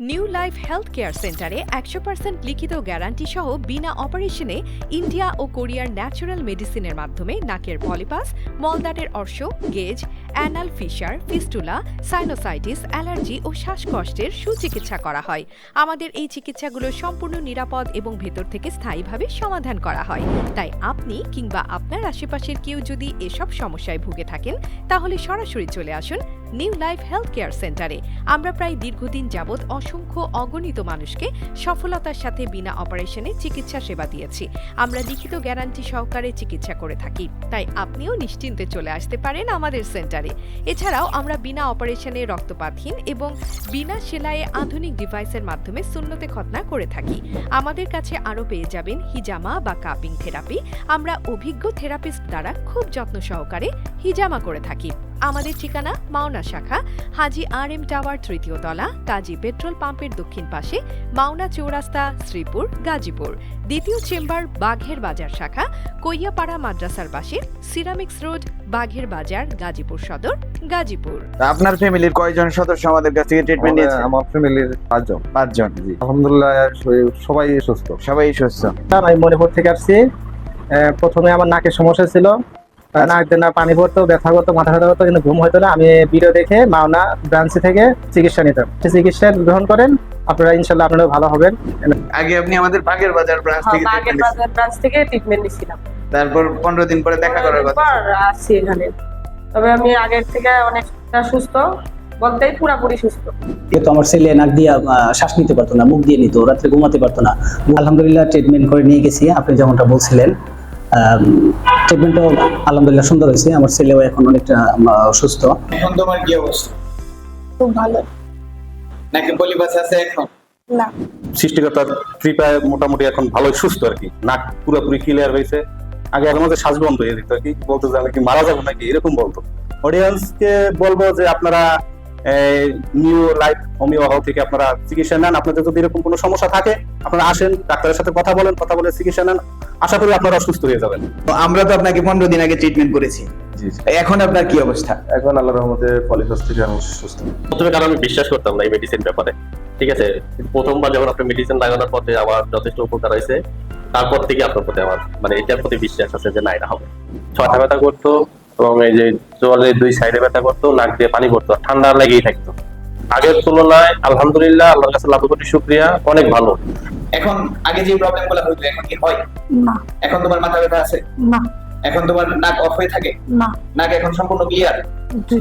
New life health care সেন্টারে একশো percent লিখিত গ্যারান্টি সহ বিনা অপারেশনে ইন্ডিয়া ও কোরিয়ার ন্যাচারাল মেডিসিনের মাধ্যমে নাকের পলিপাস মলদাটের অর্শ, gauge anal fissure, fistula, sinusitis, allergy ও শ্বাসকষ্টের সুচিকিৎসা করা হয়। আমাদের এই চিকিৎসাগুলো সম্পূর্ণ নিরাপদ এবং ভেতর থেকে স্থায়ীভাবে সমাধান করা হয়। তাই আপনি কিংবা আপনার আশেপাশের কেউ যদি এসব সমস্যায় ভুগে থাকেন, তাহলে সরাসরি চলে আসুন নিউ লাইফ হেলথ কেয়ার সেন্টারে। আমরা প্রায় দীর্ঘদিন যাবৎ অসংখ্য অগণিত মানুষকে সফলতার সাথে বিনা অপারেশনে চিকিৎসা সেবা দিয়েছি। আমরা লিখিত গ্যারান্টি সহকারে চিকিৎসা করে থাকি। তাই আপনিও নিশ্চিন্তে চলে আসতে পারেন আমাদের সেন্টারে। এছাড়াও আমরা বিনা অপারেশনে রক্তপাতহীন এবং বিনা সেলাইয়ে আধুনিক ডিভাইসের মাধ্যমে শূন্যতে খতনা করে থাকি। আমাদের কাছে আরও পেয়ে যাবেন হিজামা বা কাপিং থেরাপি। আমরা অভিজ্ঞ থেরাপিস্ট দ্বারা খুব যত্ন সহকারে হিজামা করে থাকি। আমাদের ঠিকানা মাওনা শাখা হাজি আর এম টাওয়ার তৃতীয় তলা কাজী পেট্রোল পাম্পের দক্ষিণ পাশে মাওনা চৌরাস্তা শ্রীপুর গাজীপুর। দ্বিতীয় চেম্বার বাঘের বাজার শাখা কৈয়াপাড়া মাদ্রাসার পাশে সিরামিক্স রোড বাঘের বাজার গাজীপুর সদর গাজীপুর। আপনার ফ্যামিলির কয়জন সদস্য আমাদের কাছ থেকে ট্রিটমেন্ট আমাদের- নিয়েছে? আমার ফ্যামিলির পাঁচজন। পাঁচজন জি। আলহামদুলিল্লাহ সবাই সুস্থ। সবাই সুস্থ। আমি মণিপুর থেকে আসছি। আহ, প্রথমে আমার নাকের সমস্যা ছিল। নাক না পানি পড়তো ব্যথা করতো মাথা ব্যথা করতো কিন্তু ঘুম হতো না। আমি ভিডিও দেখে মাওনা ব্রাঞ্চি থেকে চিকিৎসা নিতাম। সেই চিকিৎসা গ্রহণ করেন আপনারা ইনশাল্লাহ আপনারা ভালো হবেন। আগে আপনি আমাদের বাগের বাজার ব্রাঞ্চ হ্যাঁ, থেকে বাগের বাজার ব্রাঞ্চ থেকে ট্রিটমেন্ট নিছিলাম তারপর পনেরো দিন পরে দেখা করার কথা পর আসছি এখানে। তবে আমি আগের থেকে অনেকটা সুস্থ বলতেই পুরাপুরি সুস্থ। কিন্তু আমার ছেলে নাক দিয়ে শ্বাস নিতে পারতো না মুখ দিয়ে নিত রাত্রে ঘুমাতে পারতো না। আলহামদুলিল্লাহ ট্রিটমেন্ট করে নিয়ে গেছি। আপনি যেমনটা বলছিলেন ট্রিটমেন্টও আলহামদুলিল্লাহ সুন্দর হয়েছে। আমার ছেলেও এখন অনেকটা সুস্থ। এখন তোমার কি অবস্থা? খুব ভালো। নাকি পলিপাস আছে এখন? না। সৃষ্টিকর্তার কৃপায় মোটামুটি এখন ভালোই সুস্থ আর কি। নাক পুরোপুরি ক্লিয়ার হয়েছে। আগে এখন আমাদের শ্বাস বন্ধ হয়ে যেত আর কি। বলতো যে আমি কি মারা যাব নাকি? এরকম বলতো। অডিয়েন্সকে বলব যে আপনারা নিউ লাইফ হোমিও হাউ থেকে আপনারা চিকিৎসা নেন। আপনাদের যদি এরকম কোনো সমস্যা থাকে আপনারা আসেন ডাক্তারের সাথে কথা বলেন কথা বলে চিকিৎসা নেন। আশা করি আপনারা সুস্থ হয়ে যাবেন। তো আমরা তো আপনাকে পনেরো দিন আগে ট্রিটমেন্ট করেছি। এখন আপনার কি অবস্থা? এখন আল্লাহ রহমতে পলিফাস থেকে আমি সুস্থ। প্রথমে কারণ আমি বিশ্বাস করতাম না এই মেডিসিন ব্যাপারে। ঠিক আছে? প্রথমবার যখন আপনি মেডিসিন লাগানোর পথে আমার যথেষ্ট উপকার হয়েছে তারপর থেকে আপনার প্রতি আমার মানে এটার প্রতি বিশ্বাস আছে যে না এটা হবে। মাথা ব্যথা করতো এবং এই যে জলের দুই সাইডে ব্যথা করতো নাক দিয়ে পানি পড়তো ঠান্ডা লেগেই থাকতো। আগের তুলনায় আলহামদুলিল্লাহ আল্লাহর কাছে লাভ কোটি শুক্রিয়া অনেক ভালো। এখন আগে যে প্রবলেমগুলো হইতো এখন কি হয়? না। এখন তোমার মাথা ব্যথা আছে? না। এখন তোমার নাক অফ হয়ে থাকে? না। নাক এখন সম্পূর্ণ ক্লিয়ার জি।